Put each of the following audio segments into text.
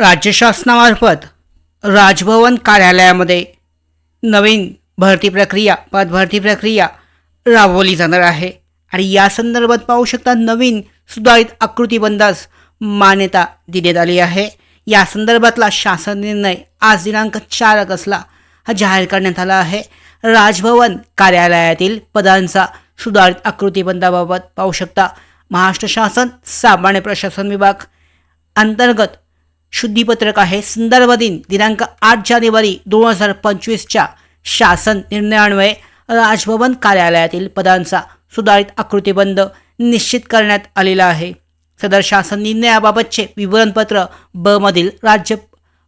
राज्य शासनामार्फत राजभवन कार्यालयामध्ये नवीन भरती प्रक्रिया पदभरती प्रक्रिया राबवली जाणार आहे. आणि या संदर्भात पाहू शकता नवीन सुधारित आकृतीबंदास मान्यता देण्यात आली आहे. या संदर्भातला शासन निर्णय आज दिनांक चार ऑगस्टला हा जाहीर करण्यात आला आहे. राजभवन कार्यालयातील पदांचा सुधारित आकृतीबंधाबाबत पाहू शकता महाराष्ट्र शासन सामान्य प्रशासन विभाग अंतर्गत शुद्धीपत्रक आहे. संदर्भ दिन दिनांक आठ जानेवारी दोन हजार पंचवीसच्या शासन निर्णयान्वये राजभवन कार्यालयातील पदांचा सुधारित आकृतीबंध निश्चित करण्यात आलेला आहे. सदर शासन निर्णयाबाबतचे विवरणपत्र ब मधील राज्य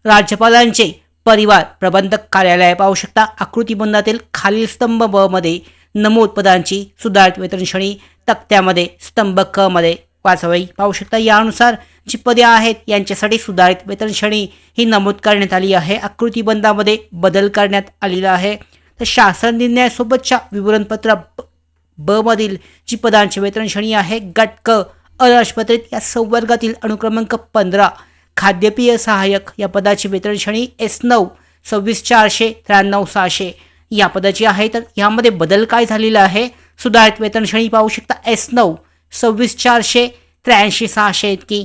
राज्यपालांचे परिवार प्रबंधक कार्यालय पाहू शकता. आकृतीबंधातील खालील स्तंभ ब मध्ये नमूद पदांची सुधारित वेतनश्रेणी तक्त्यामध्ये स्तंभ क मध्ये वाचवाई पाहू शकता यानुसार जी पदे आहेत यांच्यासाठी सुधारित वेतन श्रेणी ही नमूद करण्यात आली आहे. आकृतीबंधामध्ये बदल करण्यात आलेला आहे. तर शासन निर्णयासोबतच्या विवरणपत्र ब- मधील जी पदांची वेतन श्रेणी आहे गट क अराजपत्रित या संवर्गातील अनुक्रमांक पंधरा खाद्यपेय सहाय्यक या पदाची वेतन श्रेणी एस नऊ सव्वीस चारशे त्र्याण्णव सहाशे या पदाची आहे. तर यामध्ये बदल काय झालेला आहे? सुधारित वेतन श्रेणी पाहू शकता एस नऊ सव्वीस चारशे त्र्याऐंशी सहाशे इतकी.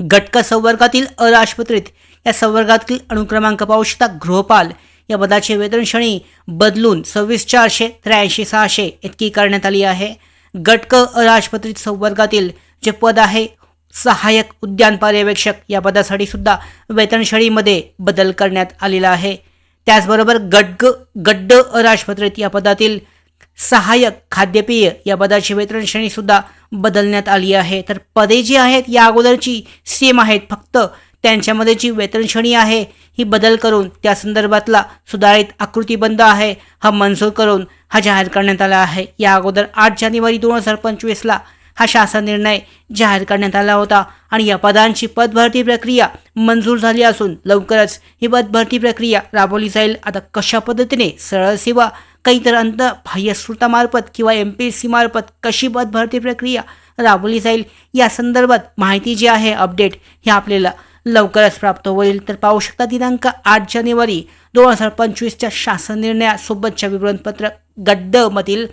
गटक संवर्गातील अराजपत्रित या संवर्गातील अनुक्रमांक पाहू शकता. गृहपाल या पदाची वेतन श्रेणी बदलून सव्वीस चारशे त्र्याऐंशी सहाशे इतकी करण्यात आली आहे. गटक अराजपत्रित संवर्गातील जे पद आहे सहाय्यक उद्यान पर्यवेक्षक या पदासाठी सुद्धा वेतन श्रेणीमध्ये बदल करण्यात आलेला आहे. त्याचबरोबर गड्ग गड्ड अराजपत्रित या पदातील सहाय्यक खाद्यपेय या पदाची वेतन श्रेणी सुद्धा बदलण्यात आली आहे. तर पदे जी आहेत या अगोदरची सेम आहेत. फक्त त्यांच्यामध्ये जी वेतन श्रेणी आहे ही बदल करून त्या संदर्भातला सुधारित आकृतीबंध आहे. हा मंजूर करून हा जाहीर करण्यात आला आहे. या अगोदर आठ जानेवारी दोन हजार पंचवीसला हा शासन निर्णय जाहीर करण्यात आला होता आणि या पदांची पदभरती प्रक्रिया मंजूर झाली असून लवकरच ही पदभरती प्रक्रिया राबवली जाईल. आता कशा पद्धतीने सरळ सेवा काही तर अंत बाह्य स्रोतामार्फत किंवा एम पी एस सीमार्फत कशी कशी पदभरती प्रक्रिया राबवली जाईल या संदर्भात माहिती जी आहे अपडेट हे आपल्याला लवकरच प्राप्त होईल. तर पाहू शकता दिनांक आठ जानेवारी दोन हजार पंचवीसच्या शासन निर्णयासोबतच्या विवरणपत्र गड्डमधील.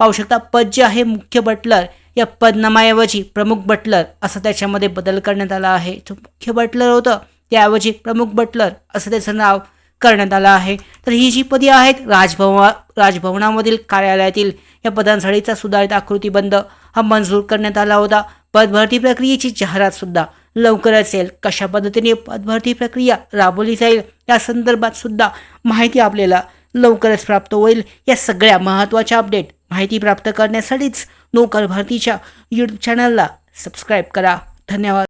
पाहू शकता पद जे आहे मुख्य बटलर. या पदनामाऐवजी प्रमुख बटलर असं त्याच्यामध्ये बदल करण्यात आला आहे. जो मुख्य बटलर होतं त्याऐवजी प्रमुख बटलर असं त्याचं नाव करण्यात आलं आहे. तर ही जी पदे आहेत राजभवन राजभवनामधील कार्यालयातील या पदांसाठीचा सुधारित आकृतीबंध हा मंजूर करण्यात आला होता. पदभरती प्रक्रियेची जाहिरात सुद्धा लवकरच येईल कशा पद्धतीने पदभरती प्रक्रिया राबवली जाईल या संदर्भात सुद्धा माहिती आपल्याला लवकरच प्राप्त होईल. या सगळ्या महत्त्वाच्या अपडेट माहिती प्राप्त करण्यासाठीच नोकर भरतीच्या यूट्यूब चॅनलला सबस्क्राईब करा. धन्यवाद.